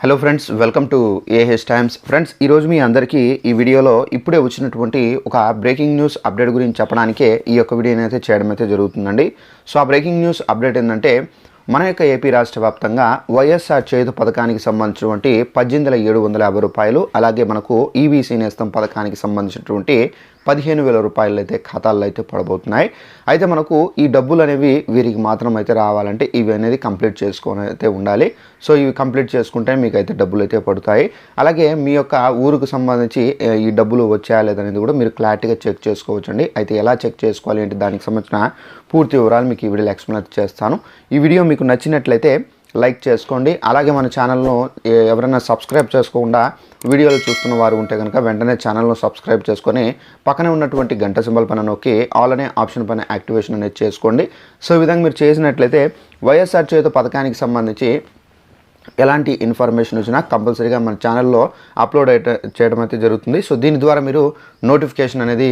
Hello friends welcome to AH Times friends ఈరోజు మీ అందరికీ ఈ వీడియోలో ఇప్పుడే వచ్చినటువంటి ఒక బ్రేకింగ్ న్యూస్ అప్డేట్ గురించి చెప్పడానికే ఈ యొక్క వీడియోని అయితే చేయడం అయితే జరుగుతుందండి. సో ఆ బ్రేకింగ్ న్యూస్ అప్డేట్ ఏంటంటే మన యొక్క ఏపీ రాష్ట్ర వ్యాప్తంగా వైఎస్ఆర్ చేతు పథకానికి సంబంధించినటువంటి పద్దెనిమిది ఏడు వందల యాభై రూపాయలు అలాగే మనకు ఈవీసీ నేస్తం పథకానికి సంబంధించినటువంటి పదిహేను వేల రూపాయలు అయితే ఖాతాల్లో అయితే పడబోతున్నాయి. అయితే మనకు ఈ డబ్బులు అనేవి వీరికి మాత్రం అయితే రావాలంటే ఇవి అనేది కంప్లీట్ చేసుకొని అయితే ఉండాలి. సో ఇవి కంప్లీట్ చేసుకుంటే మీకు అయితే డబ్బులు అయితే పడతాయి. అలాగే మీ యొక్క ఊరుకు సంబంధించి ఈ డబ్బులు వచ్చాయా లేదనేది కూడా మీరు క్లారిటీగా చెక్ చేసుకోవచ్చండి. అయితే ఎలా చెక్ చేసుకోవాలి అంటే దానికి సంబంధించిన పూర్తి వివరాలు మీకు ఈ వీడియోలో ఎక్స్ప్లెయిన్ చేస్తాను. ఈ వీడియో మీకు నచ్చినట్లయితే లైక్ చేసుకోండి. అలాగే మన ఛానల్ను ఎవరైనా సబ్స్క్రైబ్ చేసుకోకుండా వీడియోలు చూస్తున్న వారు ఉంటే కనుక వెంటనే ఛానల్ను సబ్స్క్రైబ్ చేసుకొని పక్కనే ఉన్నటువంటి గంట సింబల్ పైన నొక్కి ఆల్ అనే ఆప్షన్ పైన యాక్టివేషన్ అనేది చేసుకోండి. సో ఈ విధంగా మీరు చేసినట్లయితే వైఎస్ఆర్ చేత పథకానికి సంబంధించి ఎలాంటి ఇన్ఫర్మేషన్ వచ్చినా కంపల్సరీగా మన ఛానల్లో అప్లోడ్ అయితే చేయడం అయితే జరుగుతుంది. సో దీని ద్వారా మీరు నోటిఫికేషన్ అనేది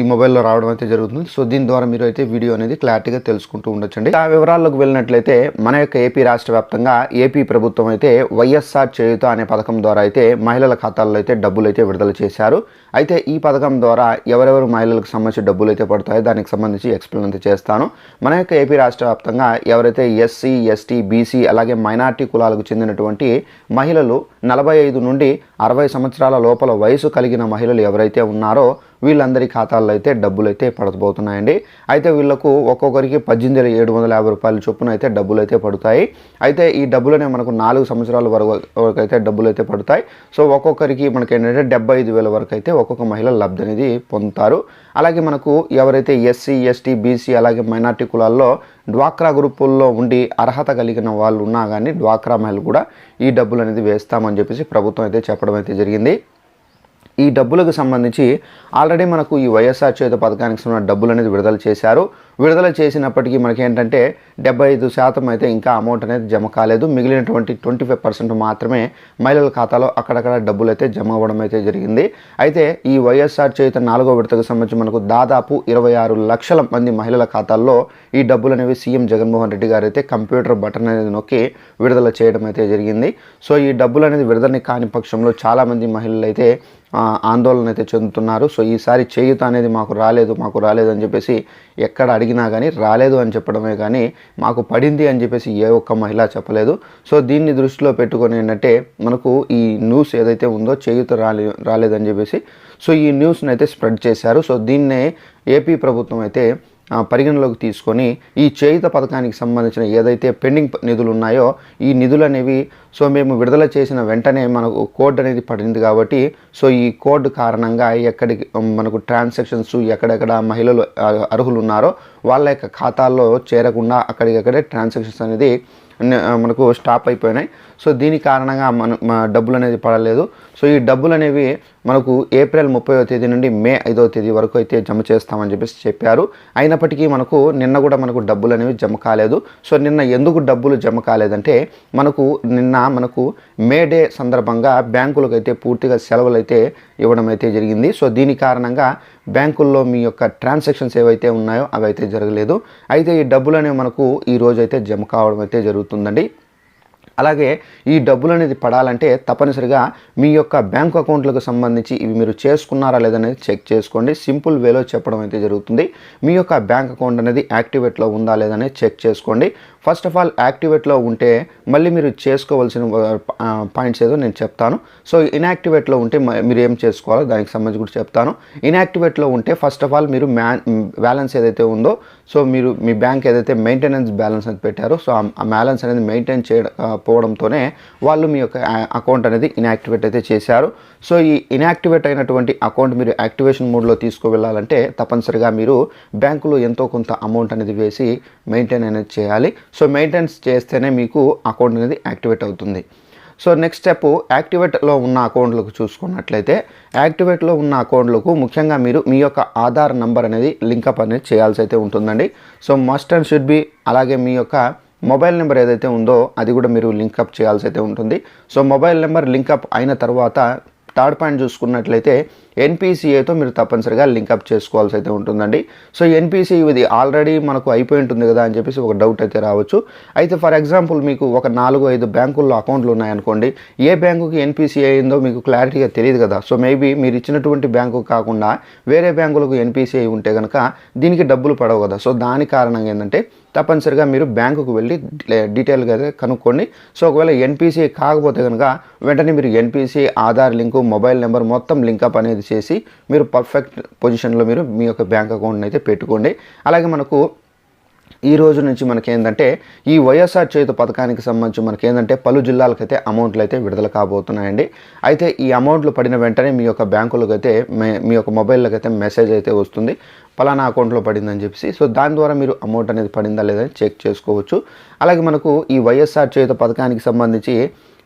ఈ మొబైల్లో రావడం అయితే జరుగుతుంది. సో దీని ద్వారా మీరు అయితే వీడియో అనేది క్లారిటీగా తెలుసుకుంటూ ఉండొచ్చండి. ఆ వివరాల్లోకి వెళ్ళినట్లయితే మన యొక్క ఏపీ రాష్ట్ర వ్యాప్తంగా ఏపీ ప్రభుత్వం అయితే వైఎస్ఆర్ చేయుత అనే పథకం ద్వారా అయితే మహిళల ఖాతాల్లో అయితే డబ్బులు అయితే విడుదల చేశారు. అయితే ఈ పథకం ద్వారా ఎవరెవరు మహిళలకు సంబంధించి డబ్బులు అయితే పడతాయో దానికి సంబంధించి ఎక్స్ప్లెయిన్ అయితే చేస్తాను. మన యొక్క ఏపీ రాష్ట్ర వ్యాప్తంగా ఎవరైతే ఎస్సీ ఎస్టీ బీసీ అలాగే మైనార్టీ కులాలకు చెందినటువంటి మహిళలు నలభై ఐదు నుండి అరవై సంవత్సరాల లోపల వయసు కలిగిన మహిళలు ఎవరైతే ఉన్నారో వీళ్ళందరి ఖాతాల్లో అయితే డబ్బులు అయితే పడబోతున్నాయండి. అయితే వీళ్ళకు ఒక్కొక్కరికి పద్దెనిమిది వేల ఏడు వందల యాభై రూపాయల చొప్పున అయితే డబ్బులు అయితే పడతాయి. అయితే ఈ డబ్బులనే మనకు నాలుగు సంవత్సరాల వరకు వరకు అయితే డబ్బులు అయితే పడతాయి. సో ఒక్కొక్కరికి మనకి ఏంటంటే డెబ్బై ఐదు వేల వరకు అయితే ఒక్కొక్క మహిళ లబ్ధి అనేది పొందుతారు. అలాగే మనకు ఎవరైతే ఎస్సీ ఎస్టీ బీసీ అలాగే మైనార్టీ కులాల్లో డ్వాక్రా గ్రూపుల్లో ఉండి అర్హత కలిగిన వాళ్ళు ఉన్నా కానీ డ్వాక్రా మహిళలు కూడా ఈ డబ్బులు అనేది వేస్తామని చెప్పేసి ప్రభుత్వం అయితే చెప్పడం అయితే జరిగింది. ఈ డబ్బులకు సంబంధించి ఆల్రెడీ మనకు ఈ వైఎస్ఆర్ చేత పథకానికి సంబంధించిన డబ్బులు అనేది విడుదల చేశారు. విడుదల చేసినప్పటికీ మనకి ఏంటంటే డెబ్బై ఐదు శాతం అయితే ఇంకా అమౌంట్ అనేది జమ కాలేదు. మిగిలినటువంటి ట్వంటీ ఫైవ్ పర్సెంట్ మాత్రమే మహిళల ఖాతాలో అక్కడక్కడ డబ్బులు అయితే జమ అవ్వడం అయితే జరిగింది. అయితే ఈ వైఎస్ఆర్ చేత నాలుగో విడతకు సంబంధించి మనకు దాదాపు ఇరవై ఆరు లక్షల మంది మహిళల ఖాతాల్లో ఈ డబ్బులు అనేవి సీఎం జగన్మోహన్ రెడ్డి గారు అయితే కంప్యూటర్ బటన్ అనేది నొక్కి విడుదల చేయడం అయితే జరిగింది. సో ఈ డబ్బులు అనేది విడుదల కాని పక్షంలో చాలామంది మహిళలు అయితే ఆందోళన అయితే చెందుతున్నారు. సో ఈసారి చేయుత అనేది మాకు రాలేదు మాకు రాలేదు అని చెప్పేసి ఎక్కడ అడిగినా కానీ రాలేదు అని చెప్పడమే కానీ మాకు పడింది అని చెప్పేసి ఏ ఒక్క మహిళ చెప్పలేదు. సో దీన్ని దృష్టిలో పెట్టుకొని ఏంటంటే మనకు ఈ న్యూస్ ఏదైతే ఉందో చేయుత రాలే రాలేదని చెప్పేసి సో ఈ న్యూస్ని అయితే స్ప్రెడ్ చేశారు. సో దీన్నే ఏపీ ప్రభుత్వం అయితే పరిగణలోకి తీసుకొని ఈ చేయుత పథకానికి సంబంధించిన ఏదైతే పెండింగ్ నిధులు ఉన్నాయో ఈ నిధులు అనేవి సో మేము విడుదల చేసిన వెంటనే మనకు కోడ్ అనేది పడింది కాబట్టి సో ఈ కోడ్ కారణంగా ఎక్కడికి మనకు ట్రాన్సాక్షన్స్ ఎక్కడెక్కడ మహిళలు అర్హులు ఉన్నారో వాళ్ళ యొక్క ఖాతాల్లో చేరకుండా అక్కడికక్కడే ట్రాన్సాక్షన్స్ అనేది మనకు స్టాప్ అయిపోయినాయి. సో దీని కారణంగా మన డబ్బులు అనేది పడలేదు. సో ఈ డబ్బులు అనేవి మనకు ఏప్రిల్ ముప్పైవ తేదీ నుండి మే ఐదవ తేదీ వరకు అయితే జమ చేస్తామని చెప్పేసి చెప్పారు. అయినప్పటికీ మనకు నిన్న కూడా మనకు డబ్బులు అనేవి జమ కాలేదు. సో నిన్న ఎందుకు డబ్బులు జమ కాలేదంటే మనకు నిన్న మనకు మే డే సందర్భంగా బ్యాంకులకు అయితే పూర్తిగా సెలవులు అయితే ఇవ్వడం అయితే జరిగింది. సో దీని కారణంగా బ్యాంకుల్లో మీ యొక్క ట్రాన్సాక్షన్స్ ఏవైతే ఉన్నాయో అవి అయితే జరగలేదు. అయితే ఈ డబ్బులు అనేవి మనకు ఈ రోజు అయితే జమ కావడం అయితే జరుగుతుందండి. అలాగే ఈ డబ్బులు అనేది పడాలంటే తప్పనిసరిగా మీ యొక్క బ్యాంక్ అకౌంట్లకు సంబంధించి ఇవి మీరు చేసుకున్నారా లేదనేది చెక్ చేసుకోండి. సింపుల్ వేలో చెప్పడం అయితే జరుగుతుంది. మీ యొక్క బ్యాంక్ అకౌంట్ అనేది యాక్టివేట్లో ఉందా లేదనేది చెక్ చేసుకోండి. ఫస్ట్ ఆఫ్ ఆల్ యాక్టివేట్లో ఉంటే మళ్ళీ మీరు చేసుకోవాల్సిన పాయింట్స్ ఏదో నేను చెప్తాను. సో ఇన్యాక్టివేట్లో ఉంటే మీరు ఏం చేసుకోవాలో దానికి సంబంధించి కూడా చెప్తాను. ఇన్యాక్టివేట్లో ఉంటే ఫస్ట్ ఆఫ్ ఆల్ మీరు మ్యా బ్యాలెన్స్ ఏదైతే ఉందో సో మీరు మీ బ్యాంక్ ఏదైతే మెయింటెనెన్స్ బ్యాలెన్స్ అని పెట్టారో సో ఆ- బ్యాలెన్స్ అనేది మెయింటైన్ చేయకపోవడంతోనే పోవడంతోనే వాళ్ళు మీ యొక్క అకౌంట్ అనేది ఇన్యాక్టివేట్ అయితే చేశారు. సో ఈ ఇన్యాక్టివేట్ అయినటువంటి అకౌంట్ మీరు యాక్టివేషన్ మోడ్లో తీసుకువెళ్ళాలంటే తప్పనిసరిగా మీరు బ్యాంకులో ఎంతో కొంత అమౌంట్ అనేది వేసి మెయింటైన్ అనేది చేయాలి. సో మెయింటెనెన్స్ చేస్తేనే మీకు అకౌంట్ అనేది యాక్టివేట్ అవుతుంది. సో నెక్స్ట్ స్టెప్ యాక్టివేట్లో ఉన్న అకౌంట్లకు చూసుకున్నట్లయితే యాక్టివేట్లో ఉన్న అకౌంట్లకు ముఖ్యంగా మీరు మీ యొక్క ఆధార్ నంబర్ అనేది లింకప్ అనేది చేయాల్సి అయితే ఉంటుందండి. So must and should be అలాగే మీ యొక్క మొబైల్ నెంబర్ ఏదైతే ఉందో అది కూడా మీరు లింకప్ చేయాల్సి అయితే ఉంటుంది. సో మొబైల్ నెంబర్ లింకప్ అయిన తర్వాత థర్డ్ పాయింట్ చూసుకున్నట్లయితే ఎన్పిసిఐతో మీరు తప్పనిసరిగా లింకప్ చేసుకోవాల్సి అయితే ఉంటుందండి. సో ఎన్పిసి ఇది ఆల్రెడీ మనకు అయిపోయి ఉంటుంది కదా అని చెప్పేసి ఒక డౌట్ అయితే రావచ్చు. అయితే ఫర్ ఎగ్జాంపుల్ మీకు ఒక నాలుగు ఐదు బ్యాంకుల్లో అకౌంట్లు ఉన్నాయనుకోండి ఏ బ్యాంకుకి ఎన్పిసిఏ అయిందో మీకు క్లారిటీగా తెలియదు కదా. సో మేబీ మీరు ఇచ్చినటువంటి బ్యాంకు కాకుండా వేరే బ్యాంకులకు ఎన్పిసిఐ ఉంటే కనుక దీనికి డబ్బులు పడవు కదా. సో దాని కారణంగా ఏంటంటే తప్పనిసరిగా మీరు బ్యాంకుకు వెళ్ళి డీటెయిల్గా అయితే కనుక్కోండి. సో ఒకవేళ ఎన్పిసి కాకపోతే కనుక వెంటనే మీరు NPC Aadhaar link mobile number మొత్తం లింకప్ అనేది చేసి మీరు పర్ఫెక్ట్ పొజిషన్లో మీరు మీ యొక్క బ్యాంక్ అకౌంట్ని అయితే పెట్టుకోండి. అలాగే మనకు ఈ రోజు నుంచి మనకి ఏంటంటే ఈ వైఎస్ఆర్ చేతు పథకానికి సంబంధించి మనకి ఏంటంటే పలు జిల్లాలకైతే అమౌంట్లు అయితే విడుదల కాబోతున్నాయండి. అయితే ఈ అమౌంట్లు పడిన వెంటనే మీ యొక్క బ్యాంకులకు అయితే మీ యొక్క మొబైల్లోకి అయితే మెసేజ్ అయితే వస్తుంది. పలానా అకౌంట్లో పడిందని చెప్పేసి సో దాని ద్వారా మీరు అమౌంట్ అనేది పడిందా లేదా చెక్ చేసుకోవచ్చు. అలాగే మనకు ఈ వైఎస్ఆర్ చేత పథకానికి సంబంధించి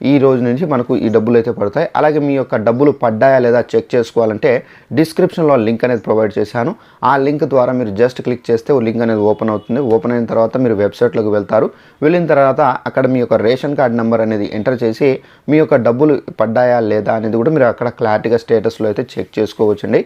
ఈ రోజు నుంచి మనకు ఈ డబ్బులు అయితే పడతాయి. అలాగే మీ యొక్క డబ్బులు పడ్డాయా లేదా చెక్ చేసుకోవాలంటే డిస్క్రిప్షన్లో లింక్ అనేది ప్రొవైడ్ చేశాను. ఆ లింక్ ద్వారా మీరు జస్ట్ క్లిక్ చేస్తే ఓ లింక్ అనేది ఓపెన్ అవుతుంది. ఓపెన్ అయిన తర్వాత మీరు వెబ్సైట్లోకి వెళ్తారు. వెళ్ళిన తర్వాత అక్కడ మీ యొక్క రేషన్ కార్డ్ నెంబర్ అనేది ఎంటర్ చేసి మీ యొక్క డబ్బులు పడ్డాయా లేదా అనేది కూడా మీరు అక్కడ క్లారిటీగా స్టేటస్లో అయితే చెక్ చేసుకోవచ్చండి.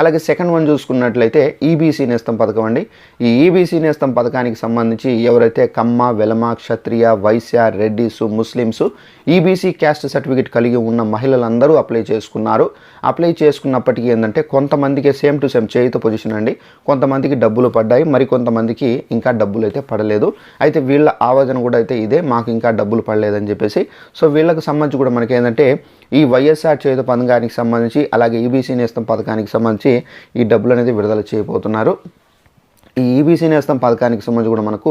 అలాగే సెకండ్ వన్ చూసుకున్నట్లయితే ఈబీసీ నేస్తం పథకం అండి. ఈ ఈబీసీ నేస్తం పథకానికి సంబంధించి ఎవరైతే Kamma Velama Kshatriya Vaishya Reddys Muslims EBC caste certificate కలిగి ఉన్న మహిళలందరూ అప్లై చేసుకున్నారు. అప్లై చేసుకున్నప్పటికీ ఏంటంటే కొంతమందికి సేమ్ టు సేమ్ చేయిత పొజిషన్ అండి. కొంతమందికి డబ్బులు పడ్డాయి. మరి కొంతమందికి ఇంకా డబ్బులు అయితే పడలేదు. అయితే వీళ్ళ ఆవేదన కూడా అయితే ఇదే. మాకు ఇంకా డబ్బులు పడలేదని చెప్పేసి. సో వీళ్ళకి సంబంధించి కూడా మనకి ఏంటంటే ఈ వైఎస్ఆర్ చేయుత పథకానికి సంబంధించి అలాగే ఈబీసీ నేస్తం పథకానికి సంబంధించి ఈ డబ్బులు అనేది విడుదల చేయబోతున్నారు. ఈ ఈబీసీ నేస్తం పథకానికి సంబంధించి కూడా మనకు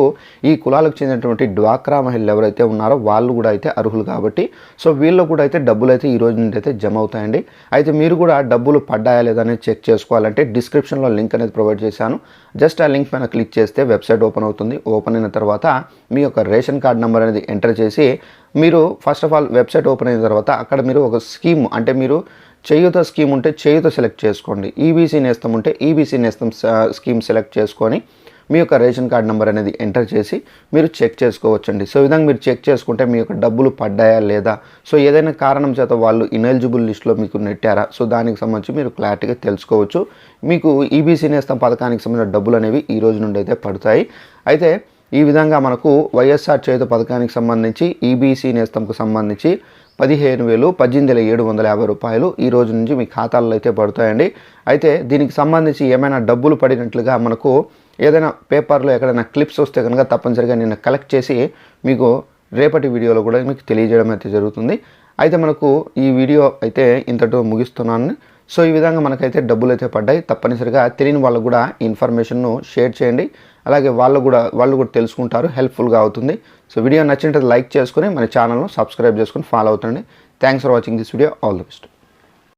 ఈ కులాలకు చెందినటువంటి డ్వాక్రా మహిళలు ఎవరైతే ఉన్నారో వాళ్ళు కూడా అయితే అర్హులు కాబట్టి సో వీళ్ళు కూడా అయితే డబ్బులు అయితే ఈ రోజు నుండి అయితే జమ అవుతాయండి. అయితే మీరు కూడా డబ్బులు పడ్డాయా లేదా అనేది చెక్ చేసుకోవాలంటే డిస్క్రిప్షన్లో లింక్ అనేది ప్రొవైడ్ చేశాను. జస్ట్ ఆ లింక్ పైన క్లిక్ చేస్తే వెబ్సైట్ ఓపెన్ అవుతుంది. ఓపెన్ అయిన తర్వాత మీ యొక్క రేషన్ కార్డ్ నెంబర్ అనేది ఎంటర్ చేసి మీరు first of all website open అయిన తర్వాత అక్కడ మీరు ఒక స్కీమ్ అంటే మీరు చేయూత స్కీమ్ ఉంటే చేయుత సెలెక్ట్ చేసుకోండి. ఈబీసీ నేస్తం ఉంటే ఈబీసీ నేస్తం స్కీమ్ సెలెక్ట్ చేసుకొని మీ యొక్క రేషన్ కార్డ్ నెంబర్ అనేది ఎంటర్ చేసి మీరు చెక్ చేసుకోవచ్చండి. సో విధంగా మీరు చెక్ చేసుకుంటే మీ యొక్క డబ్బులు పడ్డాయా లేదా? సో ఏదైనా కారణం చేత వాళ్ళు ఇనెలిజిబుల్ లిస్ట్లో మీకు నెట్టారా? సో దానికి సంబంధించి మీరు క్లారిటీగా తెలుసుకోవచ్చు. మీకు ఈబీసీ నేస్తం పథకానికి సంబంధించిన డబ్బులు అనేవి ఈ రోజు నుండి అయితే పడతాయి. అయితే ఈ విధంగా మనకు వైఎస్ఆర్ చేత పథకానికి సంబంధించి ఈబీసీ నేస్తంకు సంబంధించి పదిహేను వేలు పద్దెనిమిది వేల ఏడు వందల యాభై రూపాయలు ఈ రోజు నుంచి మీ ఖాతాల్లో అయితే పడతాయండి. అయితే దీనికి సంబంధించి ఏమైనా డబ్బులు పడినట్లుగా మనకు ఏదైనా పేపర్లో ఎక్కడైనా క్లిప్స్ వస్తే కనుక తప్పనిసరిగా నేను కలెక్ట్ చేసి మీకు రేపటి వీడియోలో కూడా మీకు తెలియజేయడం అయితే జరుగుతుంది. అయితే మనకు ఈ వీడియో అయితే ఇంతటితో ముగిస్తున్నాను. సో ఈ విధంగా మనకైతే డబ్బులు అయితే పడ్డాయి. తప్పనిసరిగా తెలియని వాళ్ళకు కూడా ఇన్ఫర్మేషన్ను షేర్ చేయండి. అలాగే వాళ్ళు కూడా వాళ్ళు కూడా తెలుసుకుంటారు హెల్ప్ఫుల్గా అవుతుంది. సో వీడియో నచ్చినట్టు లైక్ చేసుకుని మన ఛానల్ను సబ్స్క్రైబ్ చేసుకుని follow అవుతుండండి. Thanks for watching this video all the best